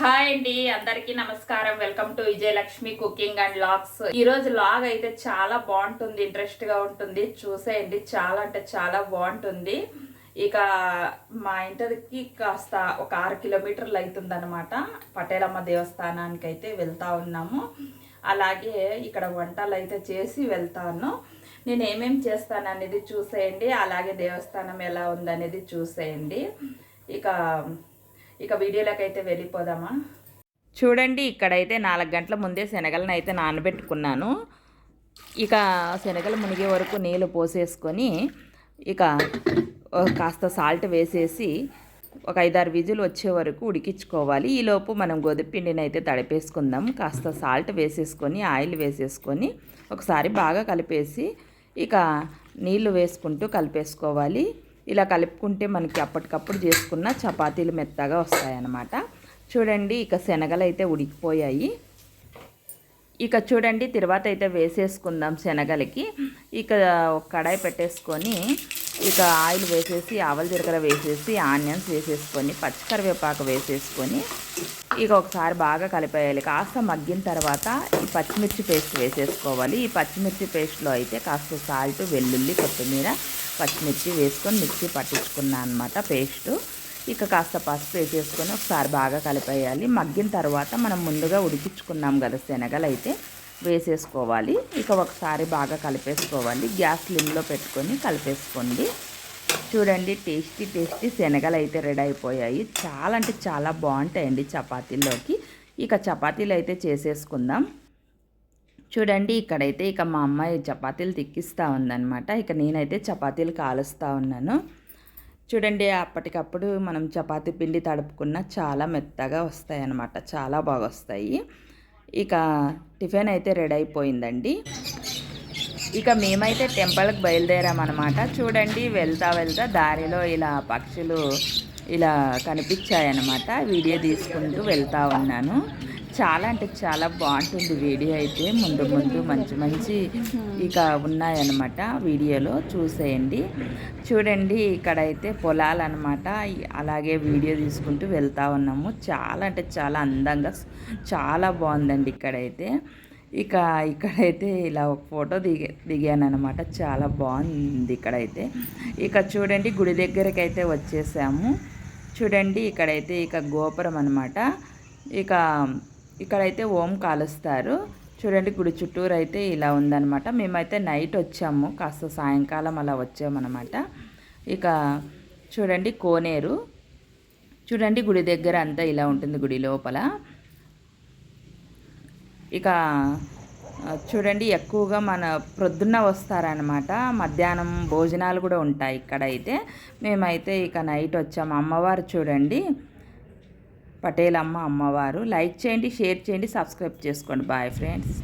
Hi అండి అందరికీ నమస్కారం. Welcome to Vijayalakshmi cooking and logs ఈ రోజు లాగ్ అయితే చాలా బాగుంటుంది ఇంట్రెస్ట్గా ఉంటుంది. చూసేయండి చాలా అంటే చాలా బాగుంటుంది. ఇక మా ఇంటికి కాస్త ఒక ఆరు కిలోమీటర్లు అవుతుంది అనమాట పటేలమ్మ దేవస్థానానికి అయితే వెళ్తా ఉన్నాము. అలాగే ఇక్కడ వంటలు అయితే చేసి వెళ్తాను. నేను ఏమేం చేస్తాను అనేది చూసేయండి. అలాగే దేవస్థానం ఎలా ఉందనేది చూసేయండి. ఇక ఇక వీడియోలోకి అయితే వెళ్ళిపోదామా? చూడండి ఇక్కడైతే నాలుగు గంటల ముందే శనగలను అయితే నానబెట్టుకున్నాను. ఇక శనగలు మునిగే వరకు నీళ్ళు పోసేసుకొని ఇక కాస్త సాల్ట్ వేసేసి ఒక ఐదారు విజులు వచ్చే వరకు ఉడికించుకోవాలి. ఈలోపు మనం గోధుమ పిండిని అయితే తడిపేసుకుందాం. కాస్త సాల్ట్ వేసేసుకొని ఆయిల్ వేసేసుకొని ఒకసారి బాగా కలిపేసి ఇక నీళ్ళు వేసుకుంటూ కలిపేసుకోవాలి. ఇలా కలుపుకుంటే మనకి అప్పటికప్పుడు చేసుకున్న చపాతీలు మెత్తగా వస్తాయన్నమాట. చూడండి ఇక శనగలు అయితే ఉడికిపోయాయి. ఇక చూడండి తర్వాత అయితే వేసేసుకుందాం శనగలకి. ఇక ఒక కడాయి పెట్టేసుకొని ఇక ఆయిల్ వేసేసి ఆవల జీలకర్ర వేసేసి ఆనియన్స్ వేసేసుకొని పచ్చికరివేపాకు వేసేసుకొని ఇక ఒకసారి బాగా కలిపేయాలి. కాస్త మగ్గిన తర్వాత ఈ పచ్చిమిర్చి పేస్ట్ వేసేసుకోవాలి. ఈ పచ్చిమిర్చి పేస్ట్లో అయితే కాస్త సాల్ట్ వెల్లుల్లి కొత్తిమీర పచ్చిమిర్చి వేసుకొని మిక్సీ పట్టించుకున్నాను అనమాట పేస్టు. ఇక కాస్త పసుపు వేసేసుకొని ఒకసారి బాగా కలిపేయాలి. మగ్గిన తర్వాత మనం ముందుగా ఉడికించుకున్నాం కదా శనగలు అయితే. వేసేసుకోవాలి. ఇక ఒకసారి బాగా కలిపేసుకోవాలి. గ్యాస్ లిమ్లో పెట్టుకొని కలిపేసుకోండి. చూడండి టేస్టీ టేస్టీ శనగలు అయితే రెడీ అయిపోయాయి. చాలా అంటే చాలా బాగుంటాయండి చపాతీల్లోకి. ఇక చపాతీలు అయితే చేసేసుకుందాం. చూడండి ఇక్కడైతే ఇక మా అమ్మాయి చపాతీలు తిక్కిస్తూ ఉందన్నమాట. ఇక నేనైతే చపాతీలు కాలుస్తూ ఉన్నాను. చూడండి అప్పటికప్పుడు మనం చపాతీ పిండి తడుపుకున్న చాలా మెత్తగా వస్తాయి అన్నమాట చాలా బాగా వస్తాయి ఇక టిఫిన్ అయితే రెడీ అయిపోయిందండి. ఇక మేమైతే టెంపుల్కి బయలుదేరామన్నమాట. చూడండి వెళ్తా వెళ్తా దారిలో ఇలా పక్షులు ఇలా కనిపించాయన్నమాట. వీడియో తీసుకుంటూ వెళ్తూ ఉన్నాను. చాలా అంటే చాలా బాగుంటుంది వీడియో అయితే. ముందు ముందు మంచి మంచి ఇక ఉన్నాయన్నమాట వీడియోలో. చూసేయండి. చూడండి ఇక్కడైతే పొలాలు అనమాట అలాగే వీడియో తీసుకుంటూ వెళ్తూ ఉన్నాము. చాలా అంటే చాలా అందంగా చాలా బాగుందండి ఇక్కడైతే. ఇక ఇక్కడైతే ఇలా ఒక ఫోటో దిగే దిగాను అనమాట చాలా బాగుంది ఇక్కడైతే. ఇక చూడండి గుడి దగ్గరికి అయితే వచ్చేసాము. చూడండి ఇక్కడైతే ఇక గోపురం అనమాట ఇక ఇక్కడైతే ఓం కాలుస్తారు. చూడండి గుడి చుట్టూరు అయితే ఇలా ఉందన్నమాట. మేమైతే నైట్ వచ్చాము. కాస్త సాయంకాలం అలా వచ్చామన్నమాట. ఇక చూడండి కోనేరు. చూడండి గుడి దగ్గర అంతా ఇలా ఉంటుంది గుడి లోపల. ఇక చూడండి ఎక్కువగా మన ప్రొద్దున్న వస్తారనమాట మధ్యాహ్నం భోజనాలు కూడా ఉంటాయి ఇక్కడైతే. మేమైతే ఇక నైట్ వచ్చాము. అమ్మవారు చూడండి. పటేల్ అమ్మ అమ్మవారు. లైక్ చేయండి షేర్ చేయండి సబ్స్క్రైబ్ చేసుకోండి. Bye friends